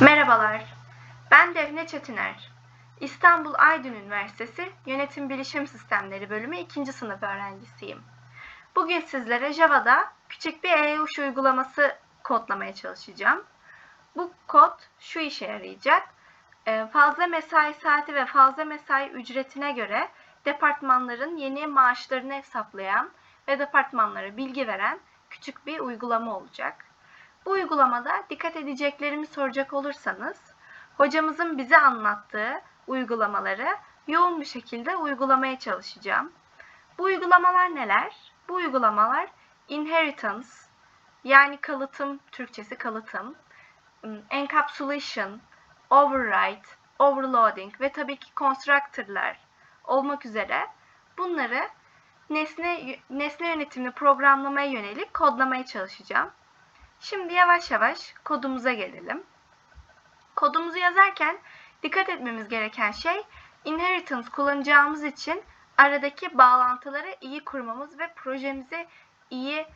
Merhabalar, ben Defne Çetiner. İstanbul Aydın Üniversitesi Yönetim Bilişim Sistemleri Bölümü 2. sınıf öğrencisiyim. Bugün sizlere Java'da küçük bir EUş uygulaması kodlamaya çalışacağım. Bu kod şu işe yarayacak. Ee, Fazla mesai saati ve fazla mesai ücretine göre departmanların yeni maaşlarını hesaplayan ve departmanlara bilgi veren küçük bir uygulama olacak. Bu uygulamada dikkat edeceklerimi soracak olursanız, hocamızın bize anlattığı uygulamaları yoğun bir şekilde uygulamaya çalışacağım. Bu uygulamalar neler? Bu uygulamalar inheritance, yani kalıtım, Türkçesi kalıtım, encapsulation, override, overloading ve tabii ki constructor'lar olmak üzere bunları nesne, nesne yönetimli programlamaya yönelik kodlamaya çalışacağım. Şimdi yavaş yavaş kodumuza gelelim. Kodumuzu yazarken dikkat etmemiz gereken şey inheritance kullanacağımız için aradaki bağlantıları iyi kurmamız ve projemizi iyi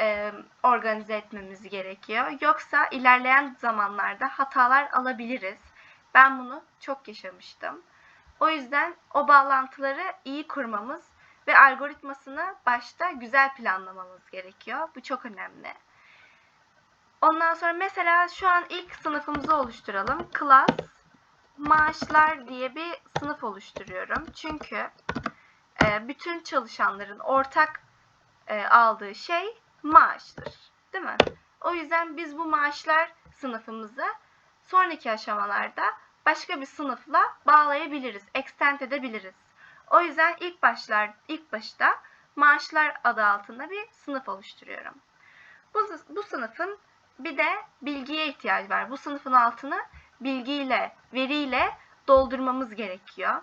e, organize etmemiz gerekiyor. Yoksa ilerleyen zamanlarda hatalar alabiliriz. Ben bunu çok yaşamıştım. O yüzden o bağlantıları iyi kurmamız ve algoritmasını başta güzel planlamamız gerekiyor. Bu çok önemli. Ondan sonra mesela şu an ilk sınıfımızı oluşturalım. Class maaşlar diye bir sınıf oluşturuyorum. Çünkü e, bütün çalışanların ortak e, aldığı şey maaştır. Değil mi? O yüzden biz bu maaşlar sınıfımızı sonraki aşamalarda başka bir sınıfla bağlayabiliriz, extend edebiliriz. O yüzden ilk başlar ilk başta maaşlar adı altında bir sınıf oluşturuyorum. Bu, bu sınıfın bir de bilgiye ihtiyaç var. Bu sınıfın altını bilgiyle, veriyle doldurmamız gerekiyor.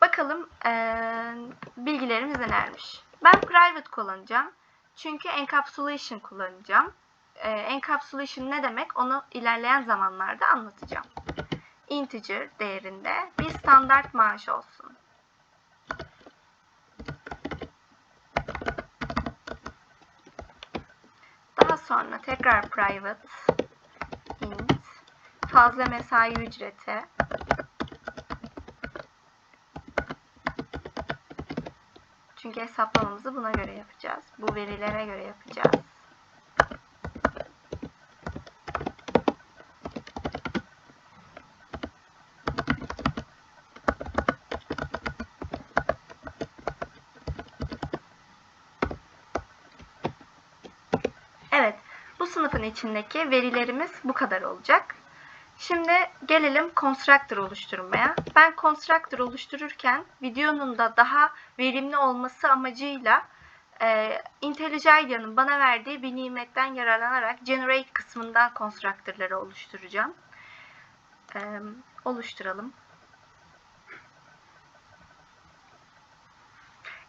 Bakalım ee, bilgilerimiz nelermiş. Ben private kullanacağım. Çünkü encapsulation kullanacağım. E, encapsulation ne demek onu ilerleyen zamanlarda anlatacağım. Integer değerinde bir standart maaş olsun. Daha sonra tekrar private int fazla mesai ücreti Çünkü hesaplamamızı buna göre yapacağız. Bu verilere göre yapacağız. Evet, bu sınıfın içindeki verilerimiz bu kadar olacak. Şimdi gelelim constructor oluşturmaya. Ben constructor oluştururken videonun da daha verimli olması amacıyla e, IntelliJ bana verdiği bir nimetten yararlanarak generate kısmından constructor'ları oluşturacağım. E, oluşturalım.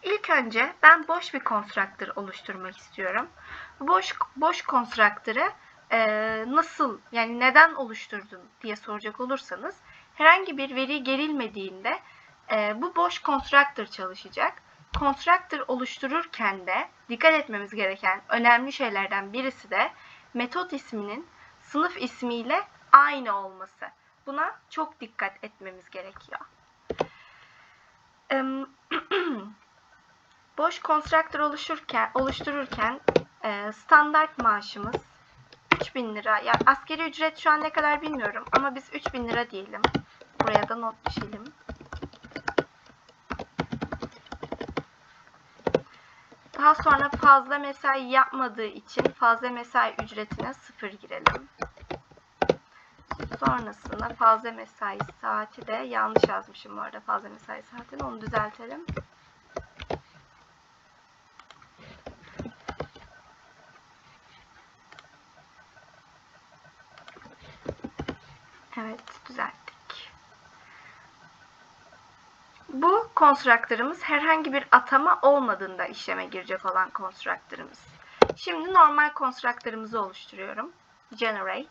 İlk önce ben boş bir constructor oluşturmak istiyorum. Boş boş constructor'ı e, nasıl yani neden oluşturdun diye soracak olursanız herhangi bir veri gerilmediğinde e, bu boş constructor çalışacak. Constructor oluştururken de dikkat etmemiz gereken önemli şeylerden birisi de metot isminin sınıf ismiyle aynı olması. Buna çok dikkat etmemiz gerekiyor. boş constructor oluşurken, oluştururken e, standart maaşımız 3000 lira. Ya askeri ücret şu an ne kadar bilmiyorum ama biz 3000 lira diyelim. Buraya da not düşelim. Daha sonra fazla mesai yapmadığı için fazla mesai ücretine sıfır girelim. Sonrasında fazla mesai saati de yanlış yazmışım bu arada fazla mesai saatini onu düzeltelim. Evet, düzelttik. Bu konstruktörümüz herhangi bir atama olmadığında işleme girecek olan konstruktörümüz. Şimdi normal konstruktörümüzü oluşturuyorum. Generate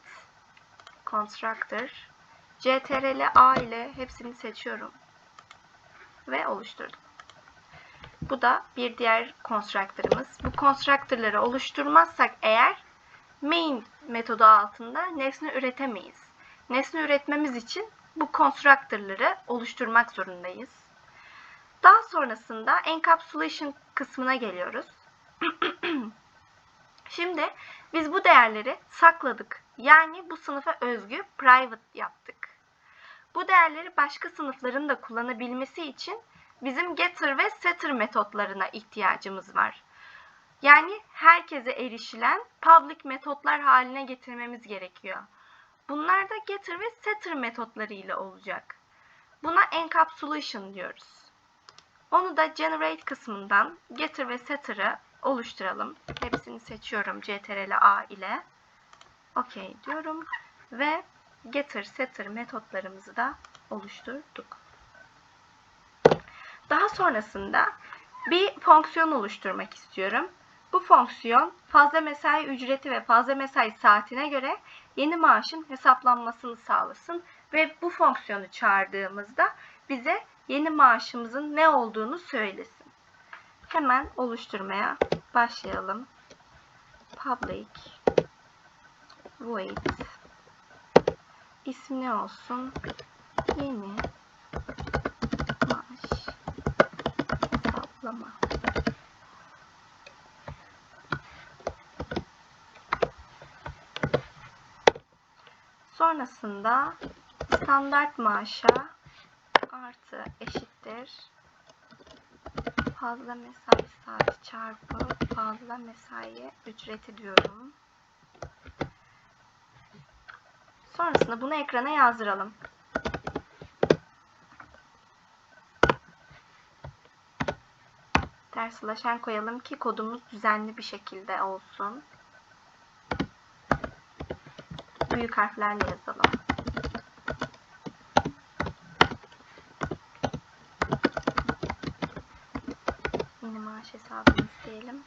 constructor CTRL A ile hepsini seçiyorum ve oluşturdum. Bu da bir diğer konstruktörümüz. Bu konstruktörleri oluşturmazsak eğer main metodu altında nesne üretemeyiz. Nesne üretmemiz için bu constructor'ları oluşturmak zorundayız. Daha sonrasında encapsulation kısmına geliyoruz. Şimdi biz bu değerleri sakladık. Yani bu sınıfa özgü private yaptık. Bu değerleri başka sınıfların da kullanabilmesi için bizim getter ve setter metotlarına ihtiyacımız var. Yani herkese erişilen public metotlar haline getirmemiz gerekiyor. Bunlar da getter ve setter metotları ile olacak. Buna encapsulation diyoruz. Onu da generate kısmından getter ve setter'ı oluşturalım. Hepsini seçiyorum ctrl A ile. OK diyorum ve getter setter metotlarımızı da oluşturduk. Daha sonrasında bir fonksiyon oluşturmak istiyorum. Bu fonksiyon fazla mesai ücreti ve fazla mesai saatine göre yeni maaşın hesaplanmasını sağlasın ve bu fonksiyonu çağırdığımızda bize yeni maaşımızın ne olduğunu söylesin. Hemen oluşturmaya başlayalım. Public void ismi ne olsun? Yeni maaş hesaplama. Sonrasında standart maaşa artı eşittir fazla mesai saati çarpı fazla mesai ücreti diyorum. Sonrasında bunu ekrana yazdıralım. Ters koyalım ki kodumuz düzenli bir şekilde olsun. Büyük harflerle yazalım. Yeni maaş hesabımız diyelim.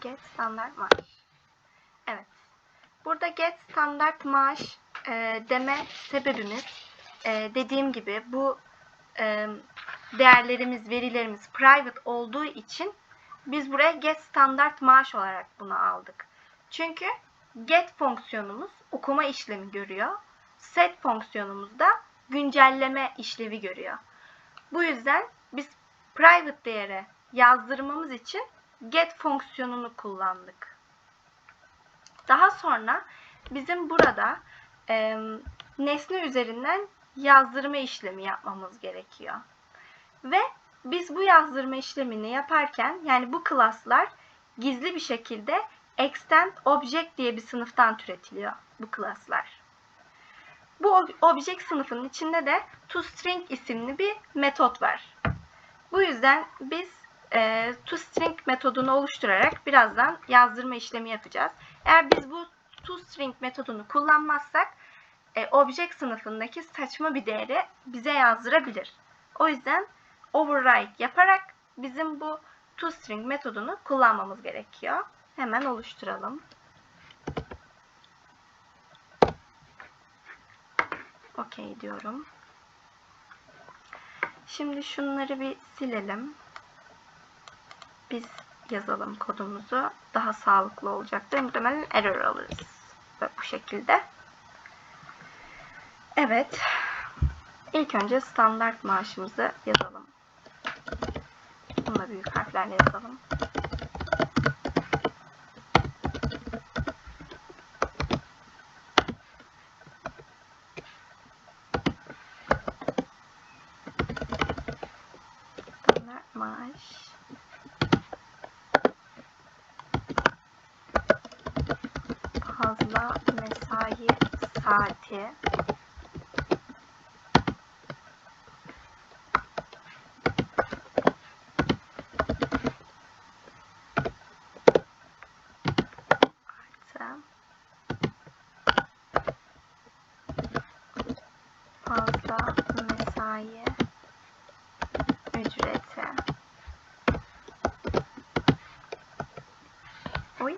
Get standart maaş. Evet. Burada get standart maaş e, deme sebebimiz e, dediğim gibi bu e, değerlerimiz, verilerimiz private olduğu için biz buraya get standart maaş olarak bunu aldık. Çünkü get fonksiyonumuz okuma işlemi görüyor. Set fonksiyonumuz da güncelleme işlevi görüyor. Bu yüzden biz private değere yazdırmamız için get fonksiyonunu kullandık. Daha sonra bizim burada e, nesne üzerinden yazdırma işlemi yapmamız gerekiyor. Ve biz bu yazdırma işlemini yaparken yani bu klaslar gizli bir şekilde extend object diye bir sınıftan türetiliyor bu klaslar. Bu object sınıfının içinde de toString isimli bir metot var. Bu yüzden biz e, toString metodunu oluşturarak birazdan yazdırma işlemi yapacağız. Eğer biz bu toString metodunu kullanmazsak e, object sınıfındaki saçma bir değeri bize yazdırabilir. O yüzden override yaparak bizim bu toString metodunu kullanmamız gerekiyor. Hemen oluşturalım. OK diyorum. Şimdi şunları bir silelim. Biz yazalım kodumuzu. Daha sağlıklı olacaktır. Muhtemelen error alırız. Ve bu şekilde. Evet. İlk önce standart maaşımızı yazalım. Büyük harflerle yazalım. Standart maaş. Fazla mesai saati. Artı fazla mesai ücreti. Oy.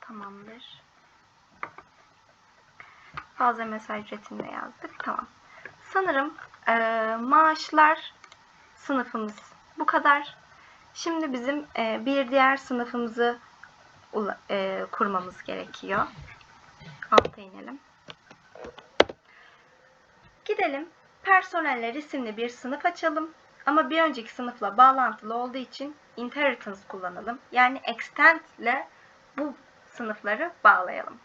Tamamdır. Fazla mesai ücretini de yazdık. Tamam. Sanırım Ee, maaşlar sınıfımız bu kadar. Şimdi bizim e, bir diğer sınıfımızı e, kurmamız gerekiyor. Alta inelim. Gidelim. Personeller isimli bir sınıf açalım. Ama bir önceki sınıfla bağlantılı olduğu için inheritance kullanalım. Yani extend ile bu sınıfları bağlayalım.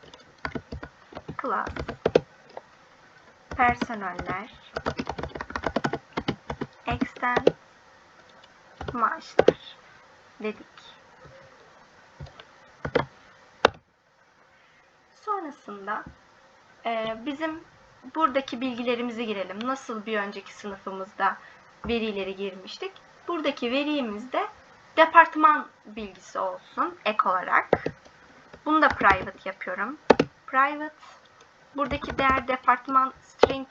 Class personeller extend maaşlar dedik. Sonrasında e, bizim buradaki bilgilerimizi girelim. Nasıl bir önceki sınıfımızda verileri girmiştik. Buradaki verimizde departman bilgisi olsun ek olarak. Bunu da private yapıyorum. Private. Buradaki değer departman string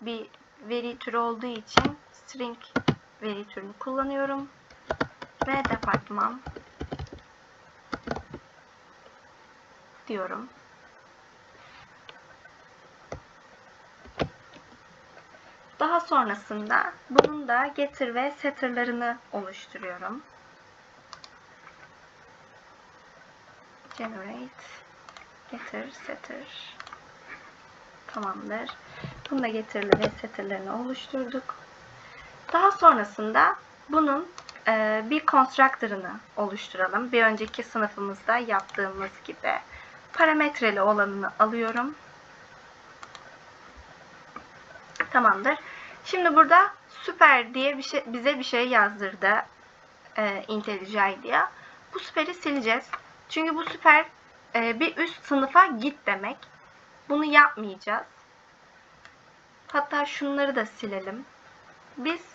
bir veri türü olduğu için string veri türünü kullanıyorum. Ve departman diyorum. Daha sonrasında bunun da getir ve setter'larını oluşturuyorum. Generate, getir, setter. Tamamdır. Bunu da getirli ve setter'larını oluşturduk. Daha sonrasında bunun e, bir constructor'ını oluşturalım. Bir önceki sınıfımızda yaptığımız gibi parametreli olanını alıyorum. Tamamdır. Şimdi burada süper diye bir şey, bize bir şey yazdırdı e, IntelliJ IDEA. Bu süperi sileceğiz. Çünkü bu süper e, bir üst sınıfa git demek. Bunu yapmayacağız. Hatta şunları da silelim. Biz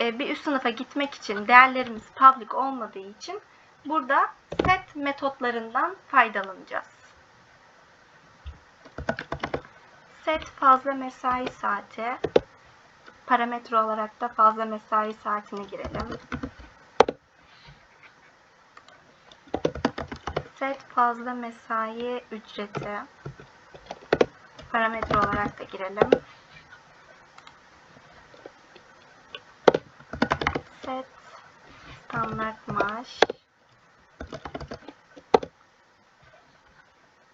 e, bir üst sınıfa gitmek için değerlerimiz public olmadığı için burada set metotlarından faydalanacağız. Set fazla mesai saati parametre olarak da fazla mesai saatini girelim. Set fazla mesai ücreti parametre olarak da girelim. Set standart maaş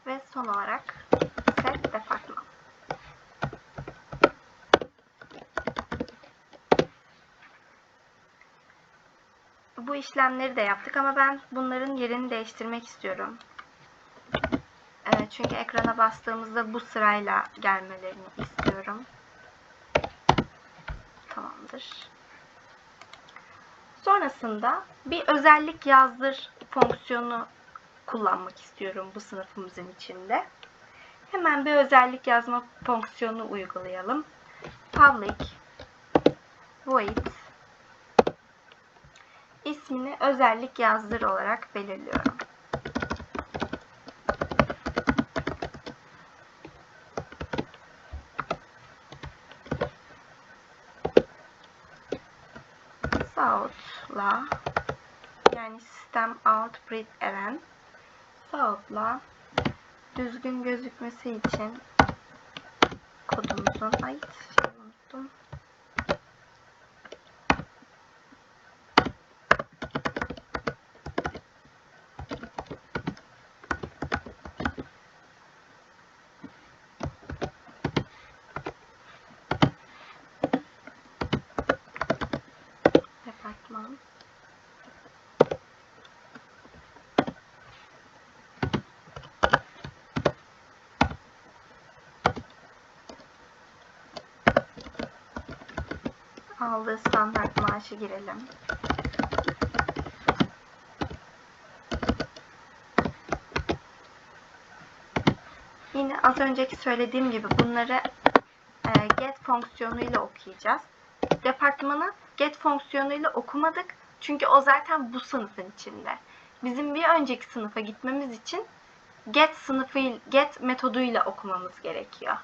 ve son olarak set departman. Bu işlemleri de yaptık ama ben bunların yerini değiştirmek istiyorum. Çünkü ekrana bastığımızda bu sırayla gelmelerini istiyorum. Tamamdır. Sonrasında bir özellik yazdır fonksiyonu kullanmak istiyorum bu sınıfımızın içinde. Hemen bir özellik yazma fonksiyonu uygulayalım. Public void ismini özellik yazdır olarak belirliyorum. South'la yani sistem out println South'la düzgün gözükmesi için kodumuzun ay şey unuttum. Departman. Aldığı standart maaşı girelim. Yine az önceki söylediğim gibi bunları e, get fonksiyonuyla okuyacağız. Departmanı get fonksiyonuyla okumadık. Çünkü o zaten bu sınıfın içinde. Bizim bir önceki sınıfa gitmemiz için get sınıfı get metoduyla okumamız gerekiyor.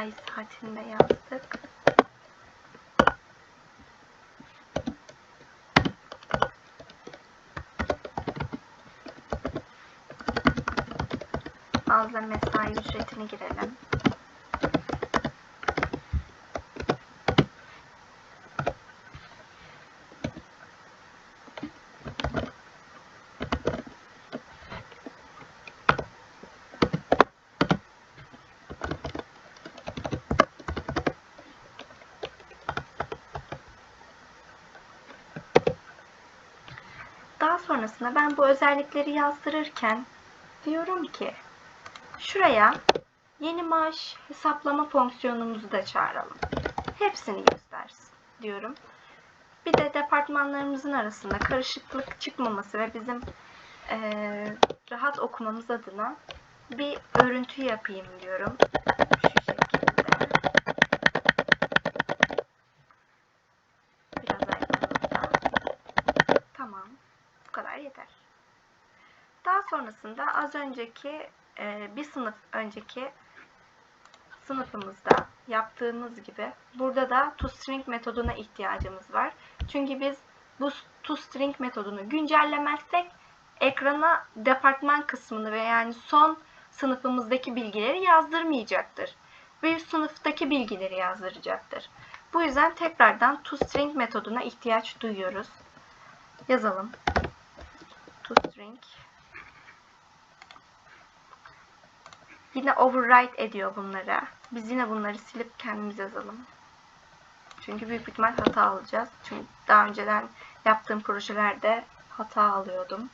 Mesai saatinde yazdık. Fazla mesai ücretini girelim. Daha sonrasında ben bu özellikleri yazdırırken diyorum ki şuraya yeni maaş hesaplama fonksiyonumuzu da çağıralım. Hepsini göstersin diyorum. Bir de departmanlarımızın arasında karışıklık çıkmaması ve bizim eee, rahat okumamız adına bir örüntü yapayım diyorum. Şu şekilde. Biraz aydınlıkta. Tamam. Bu kadar yeter. Daha sonrasında az önceki e, bir sınıf önceki sınıfımızda yaptığımız gibi burada da toString metoduna ihtiyacımız var. Çünkü biz bu toString metodunu güncellemezsek ekrana departman kısmını ve yani son sınıfımızdaki bilgileri yazdırmayacaktır. Bir sınıftaki bilgileri yazdıracaktır. Bu yüzden tekrardan toString metoduna ihtiyaç duyuyoruz. Yazalım. toString Yine override ediyor bunları. Biz yine bunları silip kendimiz yazalım. Çünkü büyük ihtimal hata alacağız. Çünkü daha önceden yaptığım projelerde hata alıyordum.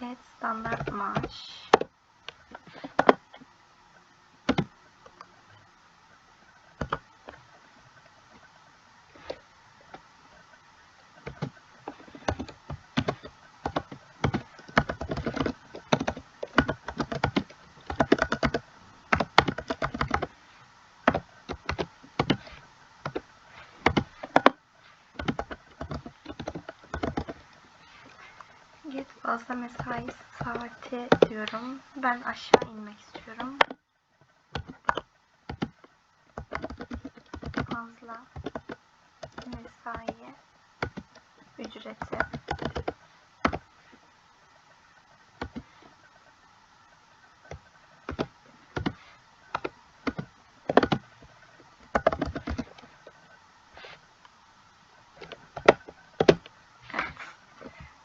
Get standart. Get fazla mesai saati diyorum. Ben aşağı inmek istiyorum. Fazla mesai ücreti.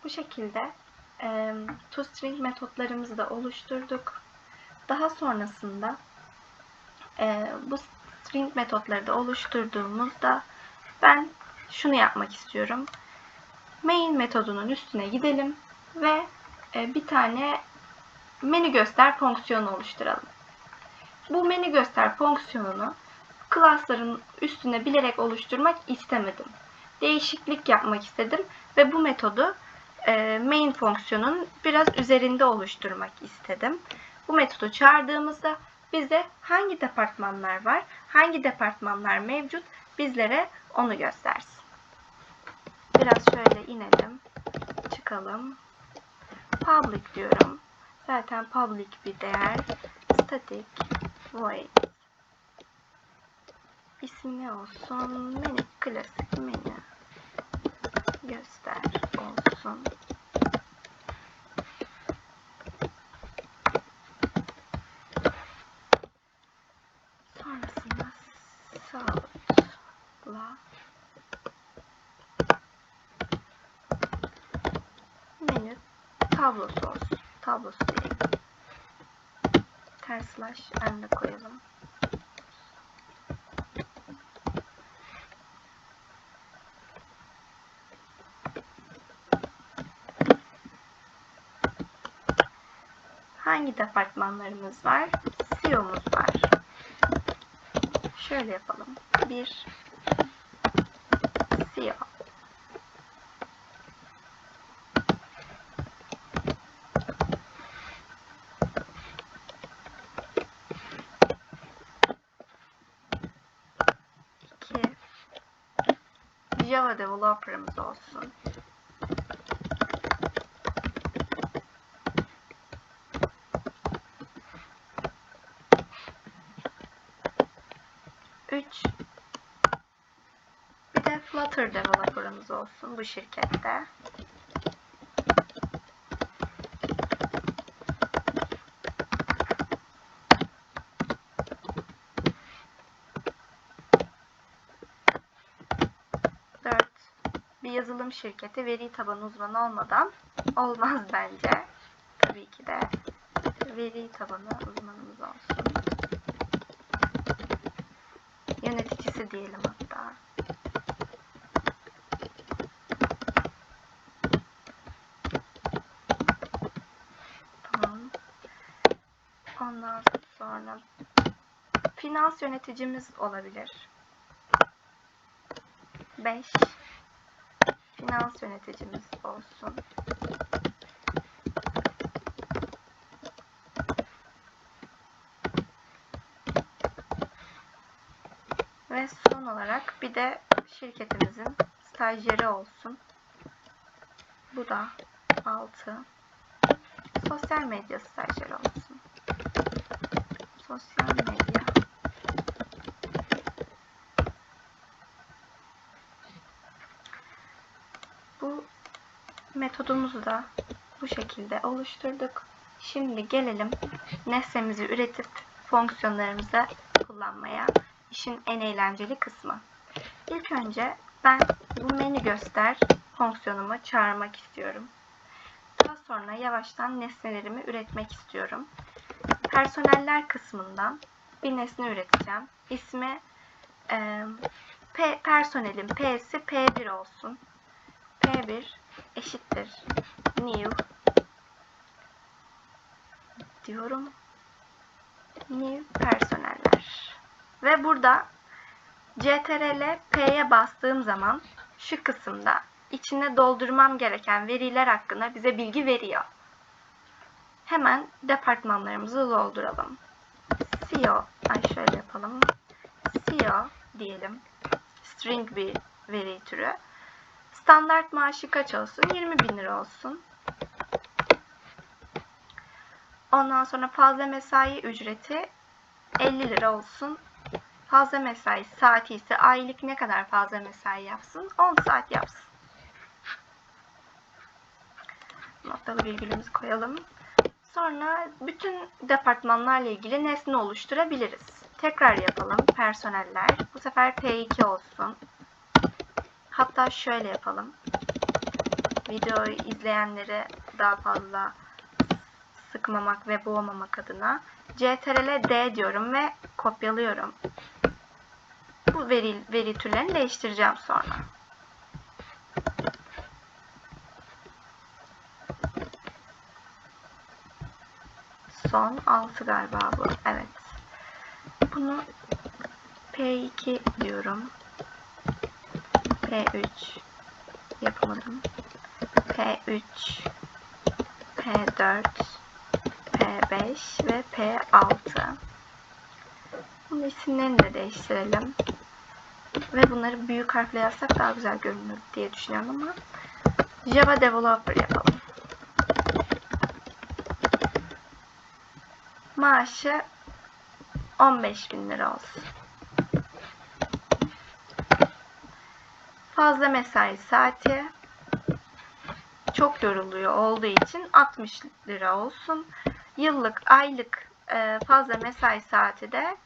Şekilde toString metotlarımızı da oluşturduk. Daha sonrasında e, bu string metotları da oluşturduğumuzda ben şunu yapmak istiyorum. Main metodunun üstüne gidelim ve e, bir tane menü göster fonksiyonu oluşturalım. Bu menü göster fonksiyonunu class'ların üstüne bilerek oluşturmak istemedim. Değişiklik yapmak istedim ve bu metodu main fonksiyonun biraz üzerinde oluşturmak istedim. Bu metodu çağırdığımızda bize hangi departmanlar var, hangi departmanlar mevcut bizlere onu göstersin. Biraz şöyle inelim, çıkalım. Public diyorum. Zaten public bir değer. Static void. İsmi ne olsun? Menü, klasik menü. Göster olsun. Sonrasında sağlıkla menü tablosu olsun. Tablosu diyelim. Ters slash koyalım. Hangi departmanlarımız var? CEO'muz var. Şöyle yapalım. Bir CEO. Java developer'ımız olsun. Üç Bir de Flutter developer'ımız olsun bu şirkette. Dört Bir yazılım şirketi veri tabanı uzmanı olmadan olmaz bence. Tabii ki de veri tabanı uzmanımız olsun. Yöneticisi diyelim hatta. Tamam. Ondan sonra finans yöneticimiz olabilir. 5 finans yöneticimiz olsun. Ve son olarak bir de şirketimizin stajyeri olsun. Bu da 6. Sosyal medya stajyeri olsun. Sosyal medya. Bu metodumuzu da bu şekilde oluşturduk. Şimdi gelelim nesnemizi üretip fonksiyonlarımıza kullanmaya. İşin en eğlenceli kısmı. İlk önce ben bu menü göster fonksiyonumu çağırmak istiyorum. Daha sonra yavaştan nesnelerimi üretmek istiyorum. Personeller kısmından bir nesne üreteceğim. İsmi e, P, personelin P'si P1 olsun. P1 eşittir new diyorum. New personeller. Ve burada CTRL P'ye bastığım zaman şu kısımda içine doldurmam gereken veriler hakkında bize bilgi veriyor. Hemen departmanlarımızı dolduralım. CEO, ay şöyle yapalım. CEO diyelim. String bir veri türü. Standart maaşı kaç olsun? 20 bin lira olsun. Ondan sonra fazla mesai ücreti 50 lira olsun. Fazla mesai saati ise aylık ne kadar fazla mesai yapsın? 10 saat yapsın. Noktalı virgülümüzü koyalım. Sonra bütün departmanlarla ilgili nesne oluşturabiliriz. Tekrar yapalım. Personeller. Bu sefer P2 olsun. Hatta şöyle yapalım. Videoyu izleyenleri daha fazla sıkmamak ve boğmamak adına CTRL D diyorum ve kopyalıyorum. Bu veri, veri türlerini değiştireceğim sonra. Son 6 galiba bu. Evet. Bunu P2 diyorum. P3 yapamadım. P3 P4 P5 ve P6 Bunun isimlerini de değiştirelim. Ve bunları büyük harfle yazsak daha güzel görünür diye düşünüyorum ama Java Developer yapalım. Maaşı 15.000 lira olsun. Fazla mesai saati çok yoruluyor olduğu için 60 lira olsun. Yıllık, aylık e, fazla mesai saati de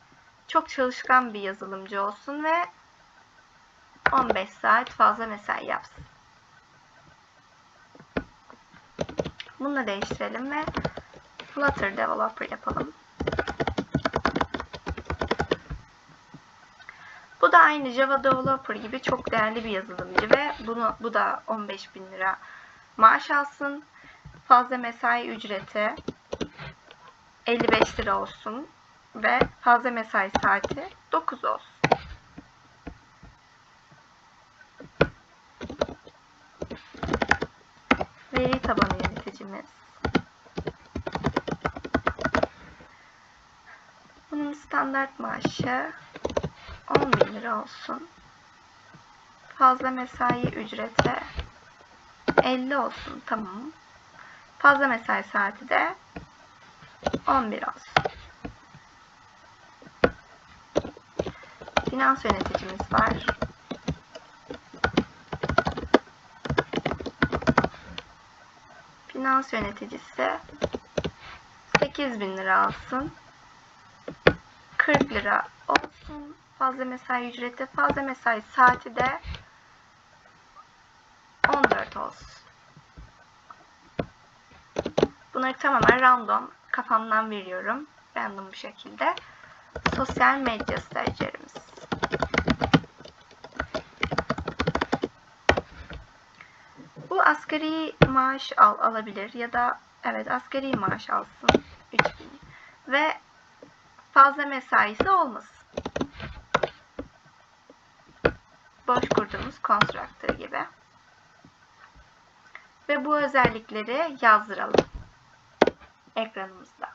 çok çalışkan bir yazılımcı olsun ve 15 saat fazla mesai yapsın. Bunu değiştirelim ve Flutter Developer yapalım. Bu da aynı Java Developer gibi çok değerli bir yazılımcı ve bunu bu da 15 bin lira maaş alsın. Fazla mesai ücreti 55 lira olsun ve fazla mesai saati 9 olsun. Veri tabanı yöneticimiz. Bunun standart maaşı 10 bin lira olsun. Fazla mesai ücreti 50 olsun. Tamam. Fazla mesai saati de 11 olsun. Finans yöneticimiz var. Finans yöneticisi 8000 lira alsın. 40 lira olsun. Fazla mesai ücreti, fazla mesai saati de 14 olsun. Bunları tamamen random kafamdan veriyorum. Random bir şekilde. Sosyal medya stajyerimiz. Bu asgari maaş al, alabilir ya da evet asgari maaş alsın 3000 ve fazla mesaisi olmasın. Boş kurduğumuz constructor gibi. Ve bu özellikleri yazdıralım ekranımızda.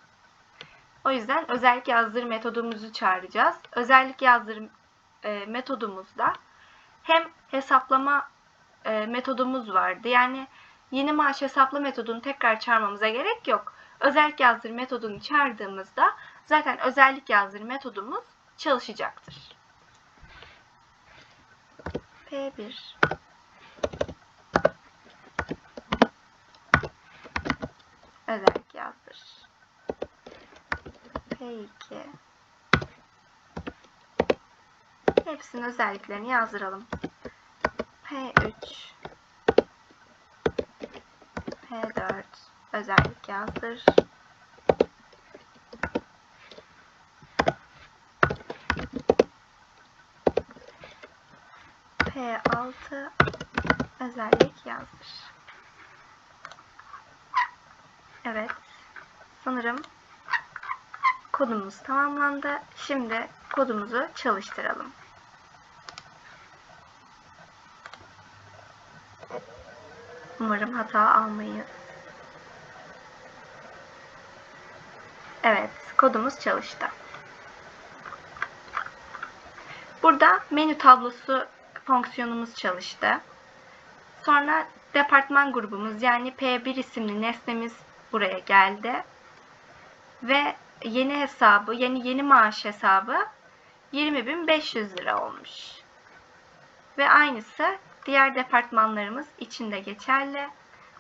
O yüzden özellik yazdır metodumuzu çağıracağız. Özellik yazdır e, metodumuzda hem hesaplama e, metodumuz vardı. Yani yeni maaş hesapla metodunu tekrar çağırmamıza gerek yok. Özellik yazdır metodunu çağırdığımızda zaten özellik yazdır metodumuz çalışacaktır. P1 özellik yazdır. P2 Hepsinin özelliklerini yazdıralım. P3 P4 özellik yazdır. P6 özellik yazdır. Evet. Sanırım kodumuz tamamlandı. Şimdi kodumuzu çalıştıralım. Umarım hata almayız. Evet, kodumuz çalıştı. Burada menü tablosu fonksiyonumuz çalıştı. Sonra departman grubumuz yani P1 isimli nesnemiz buraya geldi. Ve yeni hesabı yani yeni maaş hesabı 20.500 lira olmuş. Ve aynısı diğer departmanlarımız için de geçerli.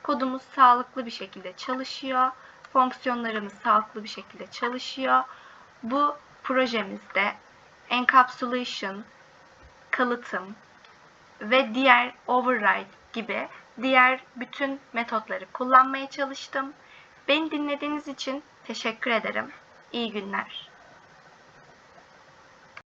Kodumuz sağlıklı bir şekilde çalışıyor. Fonksiyonlarımız sağlıklı bir şekilde çalışıyor. Bu projemizde encapsulation, kalıtım ve diğer override gibi diğer bütün metotları kullanmaya çalıştım. Beni dinlediğiniz için teşekkür ederim. İyi günler.